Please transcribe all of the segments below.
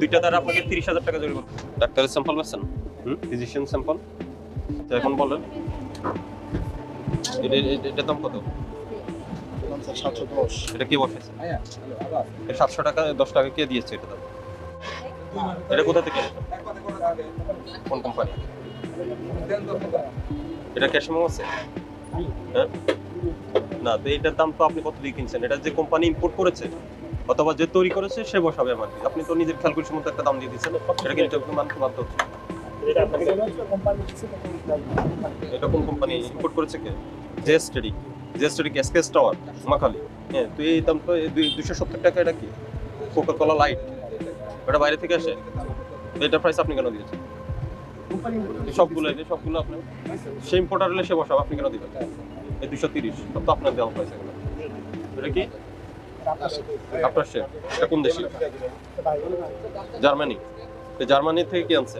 দুইটা দ্বারা আপনাকে তিরিশ হাজার টাকা জরিমানা। ডাক্তারের স্যাম্পল পাচ্ছেন? ফিজিশিয়ান স্যাম্পল এখন বলেন। দাম কত? এটা সাতশো টাকা, দশ টাকা কে দিয়েছে এটা দাম? এটা কোথা থেকে কোন কোম্পানি এটা ক্যাশ আছে? হ্যাঁ? না, তো এটার দাম তো আপনি কত দিয়ে কিনছেন? এটা যে কোম্পানি ইম্পোর্ট করেছে অথবা যে তৈরি করেছে সে বসাবে আমার আপনি তো নিজের ক্যালকুলেশন মতো একটা দাম দিয়ে দিচ্ছেন এটা কিন্তু আপনি মানতে বাধ্য হচ্ছে। এটা কোন কোম্পানি ইম্পোর্ট করেছে কে? জে স্টাডি জে স্টাডি এসকেস টাওয়ার মাখালি হ্যাঁ তো এই দাম তো দুশো সত্তর টাকা এটা কি? কোকা কোলা লাইট ওটা বাইরে থেকে আসে? তো এটার প্রাইস আপনি কেন দিয়েছেন? সবগুলো এই সবগুলো আপনি সে ইম্পোর্টার হলে সে বসাবে আপনি কেন দিবেন? এই দুশো তিরিশ তো আপনার দেওয়া পয়সা এগুলো। এটা কি? আপনার শেয়ার এটা কোন দেশি? জার্মানি। জার্মানি থেকে কি আনছে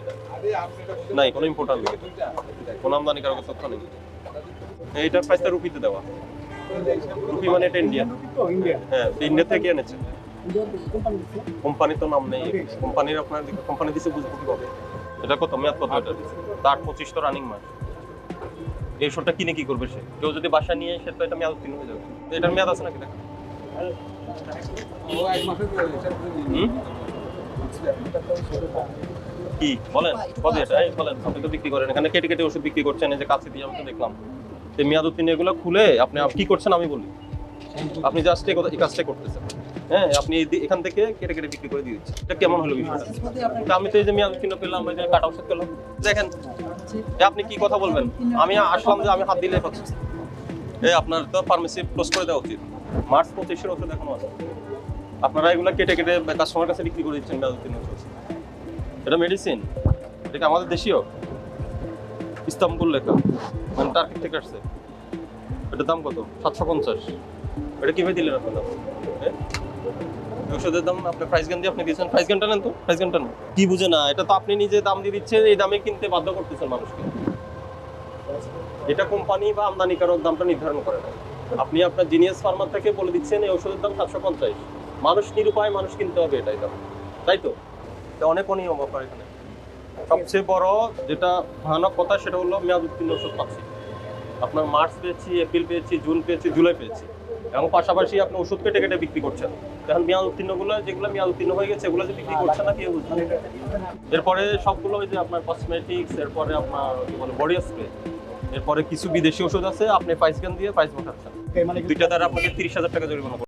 নাই, কোনো ইম্পোর্টার নেই কোনো আমদানি কারও তথ্য নেই। এইটার প্রাইসটা রুপিতে দেওয়া। রুপি মানে এটা হ্যাঁ ইন্ডিয়া থেকে এনেছে। কোম্পানি তো নাম নেই। কোম্পানির আপনার কোম্পানি দিছে বুঝব কীভাবে? এটা কত? মেয়াদ কত এটা তার পঁচিশ তো রানিং মাস। এই ওষুধটা কিনে কি করবে সে? কেউ যদি বাসা নিয়ে এসে, তো এটা মেয়াদ উত্তীর্ণ হয়ে যাবে। এটার মেয়াদ আছে নাকি? দেখা? কি? বলেন কত এটা? এই বলেন, আপনি তো বিক্রি করেন। এখানে কেটে কেটে ওষুধ বিক্রি করছেন, এই যে কাছে দিয়ে আমি তো দেখলাম। এই মেয়াদ উত্তীর্ণ এগুলো খুলে আপনি কি করছেন আমি বলি। আপনি জাস্ট এই কাজটাই করতেছেন। হ্যাঁ আপনি এখান থেকে কেটে কেটে বিক্রি করে দিয়ে এটা কেমন হলো বিষয়টা? আমি তো এই যে মেয়াদ উত্তীর্ণ পেলাম যে কাটা ওষুধ পেলাম দেখেন, আপনি কি কথা বলবেন? আমি আসলাম যে আমি হাত দিলে পাচ্ছি এই আপনার তো ফার্মেসি ক্লোজ করে দেওয়া উচিত। মার্চ পঁচিশের ওষুধ এখনও আছে। আপনারা এগুলো কেটে কেটে কাস্টমার কাছে বিক্রি করে দিচ্ছেন মেয়াদ উত্তীর্ণ ওষুধ। এটা মেডিসিন এটা আমাদের দেশীয়? ইস্তাম্বুল লেখা। মানে টার্কি থেকে আসছে। এটার দাম কত? সাতশো পঞ্চাশ। এটা কীভাবে দিলেন আপনারা? হ্যাঁ? এই ওষুধের দাম আপনার প্রাইস গান দিয়ে আপনি দিয়েছেন। প্রাইস গানটা নেন তো। প্রাইস গানটা নেন। কি বুঝে না, এটা তো আপনি নিজে দাম দিয়ে দিচ্ছেন, এই দামে কিনতে বাধ্য করতেছেন মানুষকে। এটা কোম্পানি বা আমদানিকারক দামটা নির্ধারণ করে না আপনি আপনার জিনিয়াস ফার্মার থেকে বলে দিচ্ছেন এই ওষুধের দাম সাতশো পঞ্চাশ। মানুষ নিরুপায় মানুষ কিনতে হবে এটাই দাম। তাই তো? অনেক অনিয়ম আপনার এখানে। সবচেয়ে বড় যেটা ভয়ানক কথা সেটা হলো মেয়াদ উত্তীর্ণ ওষুধ পাচ্ছি। আপনার মার্চ পেয়েছি এপ্রিল পেয়েছি জুন পেয়েছি জুলাই পেয়েছি। এবং পাশাপাশি আপনি ওষুধ কেটে কেটে বিক্রি করছেন। এখন মেয়াদ উত্তীর্ণগুলো যেগুলো মেয়াদ উত্তীর্ণ হয়ে গেছে এগুলো যে বিক্রি করছে না কেউ বুঝছে না। এরপরে সবগুলো ওই যে আপনার কসমেটিক্স এরপরে আপনার কি বলে বডি স্প্রে এরপরে কিছু বিদেশি ওষুধ আছে আপনি প্রাইস গান দিয়ে প্রাইস বসাচ্ছেন মানে দুইটা দ্বারা আপনাকে তিরিশ হাজার টাকা জরিমানা।